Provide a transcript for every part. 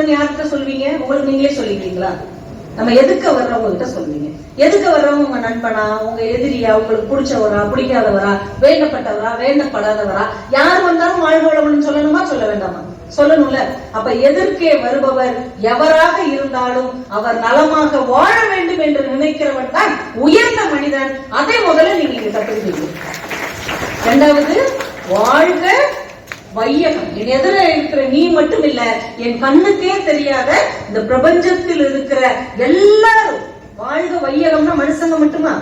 வரணும்னு யார்கிட்ட சொல்வீங்க? உங்களுக்கு நீங்களே சொல்லிக்கிறீங்களா? நம்ம எதுக்க வர்றவங்க கிட்ட சொல்வீங்க? எதுக்க வர்றவங்க உங்க நண்பனா? உங்க எதிரியா? உங்களுக்கு பிடிச்சவரா? பிடிக்காதவரா? வேண்டப்பட்டவரா? வேண்டப்படாதவரா? யார் வந்தாலும் வாழ்க வளமுடன் சொல்லணுமா? சொல்ல வேண்டாமா? சொல்லணும்ல. அப்ப எதிர்க்கே வருபவர் எவராக இருந்தாலும் அவர் நலமாக வாழ வேண்டும் என்று நினைக்கிறவன் தான் உயர்ந்த மனிதன். அதை முதல்ல நீங்க இங்க கத்துக்கிட்டீங்க. இரண்டாவது வாழ்க வையகம். என் எதிர இருக்கிற நீ மட்டும் இல்ல என் கண்ணுக்கே தெரியாத இந்த பிரபஞ்சத்தில் இருக்கிற எல்லாரும் வாழ்க வையகம்னா மனுஷங்க மட்டுமா?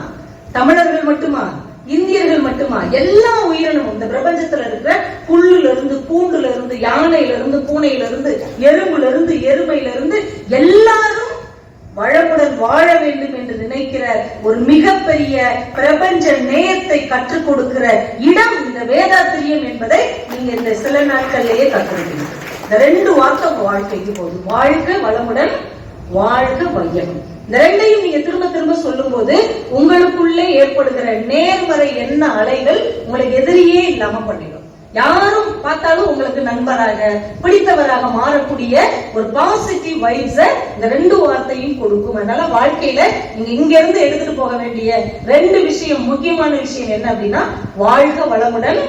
தமிழர்கள் மட்டுமா? இந்தியர்கள் மட்டுமா? எல்லா உயிரினமும் இந்த பிரபஞ்சத்துல இருக்கிற புல்லுல இருந்து பூண்டுல இருந்து யானையில இருந்து பூனையில இருந்து எறும்புல இருந்து எருமையில இருந்து எல்லாரும் வளமுடன் வாழ வேண்டும் என்று நினைக்கிற ஒரு மிகப்பெரிய பிரபஞ்ச நேயத்தை கற்றுக் கொடுக்கிற இடம் இந்த வேதாத்திரியம் என்பதை நீங்க இந்த சில நாட்கள்லயே கற்றுக்கணும் இந்த ரெண்டு வார்த்தை வாழ்க்கைக்கு போதும். வாழ்க வளமுடன் வாழ்க வையகம் இந்த ரெண்டையும் நீங்க திரும்ப திரும்ப சொல்லும் போது உங்களுக்குள்ளே ஏற்படுகிற நேர்மறை எண்ண அலைகள் உங்களுக்கு எதிரியே இல்லாம பண்ணிடும். யாரும் பார்த்தாலும் உங்களுக்கு நண்பராக பிடித்தவராக மாறக்கூடிய ஒரு பாசிட்டிவ் வைப்ஸ இந்த ரெண்டு வார்த்தையும் கொடுக்கும். அதனால வாழ்க்கையில நீங்க இங்க இருந்து எடுத்துட்டு போக வேண்டிய ரெண்டு விஷயம் முக்கியமான விஷயம் என்ன அப்படின்னா வாழ்க வளமுடன்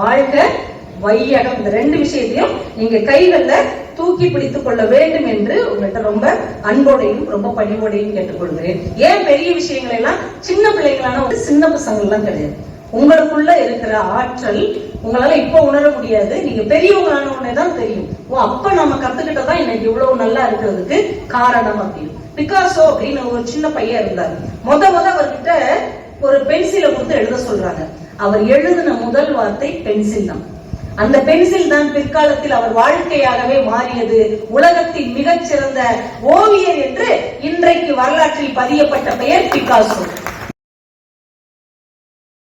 வாழ்க வையகம். இந்த ரெண்டு விஷயத்தையும் நீங்க கைகள்ல தூக்கி பிடித்துக் கொள்ள வேண்டும் என்று உங்கள்கிட்ட ரொம்ப அன்போடையும் ரொம்ப பணிவோடையும் கேட்டுக்கொள்கிறேன். ஏன் பெரிய விஷயங்கள் எல்லாம் சின்ன பிள்ளைங்களான ஒரு சின்ன பசங்க எல்லாம் கிடையாது. உங்களுக்குள்ள இருக்கிற ஆற்றல் உங்களால இப்ப உணர முடியாது. நீங்க பெரியவங்களான உடனே தான் தெரியும். ஓ அப்ப நம்ம கத்துக்கிட்டதான் இன்னைக்கு இவ்வளவு நல்லா இருக்கிறதுக்கு காரணம் அப்படின்னு. பிகாசோ அப்படின்னு ஒரு சின்ன பையன் இருந்தார். முத முத அவர்கிட்ட ஒரு பென்சிலை கொடுத்து எழுத சொல்றாங்க. அவர் எழுதின முதல் வார்த்தை பென்சில் தான். அந்த பென்சில் தான் பிற்காலத்தில் அவர் வாழ்க்கையாகவே மாறியது. உலகத்தின் மிகச்சிறந்த ஓவியர் என்று இன்றைக்கு வரலாற்றில் பதியப்பட்ட பெயர் பிகாசோ.